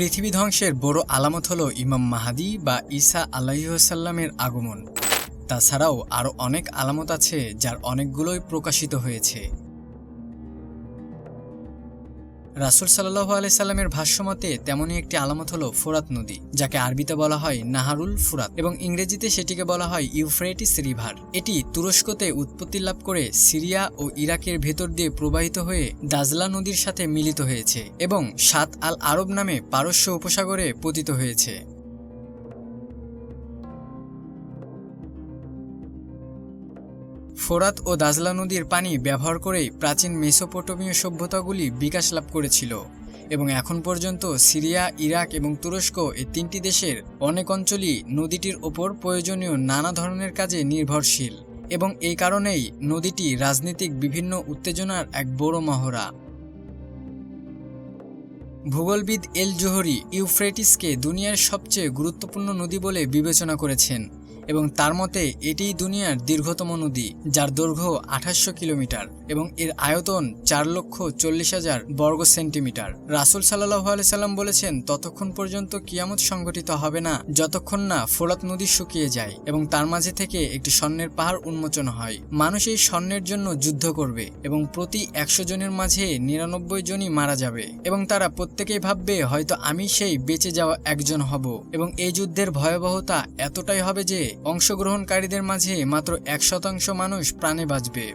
পৃথিবী ধ্বংসের বড় আলামত হল ইমাম মাহাদি বা ঈসা আলাইসাল্লামের আগমন। তাছাড়াও আরও অনেক আলামত আছে যার অনেকগুলোই প্রকাশিত হয়েছে। রাসুল সাল্লাহ আলাইসাল্লামের ভাষ্যমতে তেমনই একটি আলামত হলো ফোরাত নদী, যাকে আরবিতে বলা হয় নাহারুল ফুরাত এবং ইংরেজিতে সেটিকে বলা হয় ইউফ্রেটিস রিভার। এটি তুরস্কতে উৎপত্তি লাভ করে সিরিয়া ও ইরাকের ভেতর দিয়ে প্রবাহিত হয়ে দাজলা নদীর সাথে মিলিত হয়েছে এবং সাত আল আরব নামে পারস্য উপসাগরে পতিত হয়েছে। ফোরাত ও দাজলা নদীর পানি ব্যবহার করেই প্রাচীন মেসোপটোমীয় সভ্যতাগুলি বিকাশ লাভ করেছিল এবং এখন পর্যন্ত সিরিয়া, ইরাক এবং তুরস্ক এই তিনটি দেশের অনেক অঞ্চলই নদীটির ওপর প্রয়োজনীয় নানা ধরনের কাজে নির্ভরশীল এবং এই কারণেই নদীটি রাজনৈতিক বিভিন্ন উত্তেজনার এক বড় মহড়া। ভূগোলবিদ এল জোহরি ইউফ্রেটিসকে দুনিয়ার সবচেয়ে গুরুত্বপূর্ণ নদী বলে বিবেচনা করেছেন। এবং তার মতে এটিই দুনিয়ার দীর্ঘতম নদী, যার দৈর্ঘ্য আঠাশশো কিলোমিটার এবং এর আয়তন চার লক্ষ চল্লিশ হাজার বর্গ সেন্টিমিটার। রাসুল সাল্লাহ সাল্লাম বলেছেন, ততক্ষণ পর্যন্ত কিয়ামত সংগঠিত হবে না, যতক্ষণ না ফোরাত নদী শুকিয়ে যায় এবং তার মাঝে থেকে একটি স্বর্ণের পাহাড় উন্মোচন হয়। মানুষ এই স্বর্ণের জন্য যুদ্ধ করবে এবং প্রতি একশো জনের মাঝে নিরানব্বই জনই মারা যাবে। এবং তারা প্রত্যেকেই ভাববে, হয়তো আমি সেই বেঁচে যাওয়া একজন হব। এবং এই যুদ্ধের ভয়াবহতা এতটাই হবে যে অংশগ্রহণকারীদের মাঝে মাত্র এক শতাংশ মানুষ প্রাণে বাঁচবে।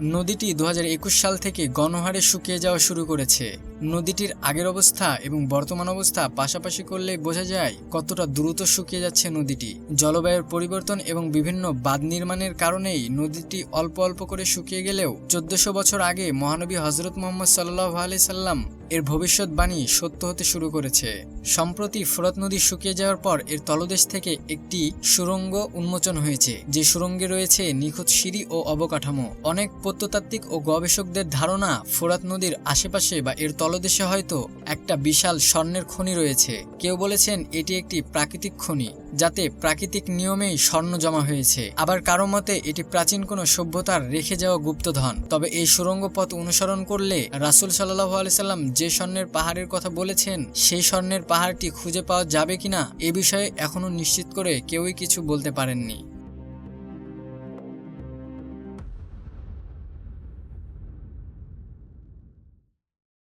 নদীটি দুহাজার একুশ সাল থেকে গণহারে শুকিয়ে যাওয়া শুরু করেছে। নদীটির আগের অবস্থা এবং বর্তমান অবস্থা পাশাপাশি করলে বোঝা যায় কতটা দ্রুত শুকিয়ে যাচ্ছে নদীটি। জলবায়ুর পরিবর্তন এবং বিভিন্ন বাঁধ নির্মাণের কারণেই নদীটি অল্প অল্প করে শুকিয়ে গেলেও চোদ্দশো বছর আগে মহানবী হজরত মোহাম্মদ সাল্লাহ আলি সাল্লাম এর ভবিষ্যৎবাণী সত্য হতে শুরু করেছে। সম্প্রতি ফোরাত নদী শুকিয়ে যাওয়ার পর এর তলদেশ থেকে একটি সুড়ঙ্গ উন্মোচন হয়েছে, যে সুড়ঙ্গে রয়েছে নিখুঁত সিঁড়ি ও অবকাঠামো। অনেক প্রত্নতাত্ত্বিক ও গবেষকদের ধারণা ফোরাত নদীর আশেপাশে বা এর তলদেশে হয়তো একটা বিশাল স্বর্ণের খনি রয়েছে। কেউ বলেছেন এটি একটি প্রাকৃতিক খনি। যাতে প্রাকৃতিক নিয়মেই স্বর্ণ জমা হয়েছে। আবার কারও মতে, এটি প্রাচীন কোনো সভ্যতার রেখে যাওয়া গুপ্তধন। তবে এই সুরঙ্গ পথ অনুসরণ করলে রাসুল সাল্লাহ আলাইসাল্লাম যে স্বর্ণের পাহাড়ের কথা বলেছেন, সেই স্বর্ণের পাহাড়টি খুঁজে পাওয়া যাবে কিনা, এ বিষয়ে এখনও নিশ্চিত করে কেউই কিছু বলতে পারেননি।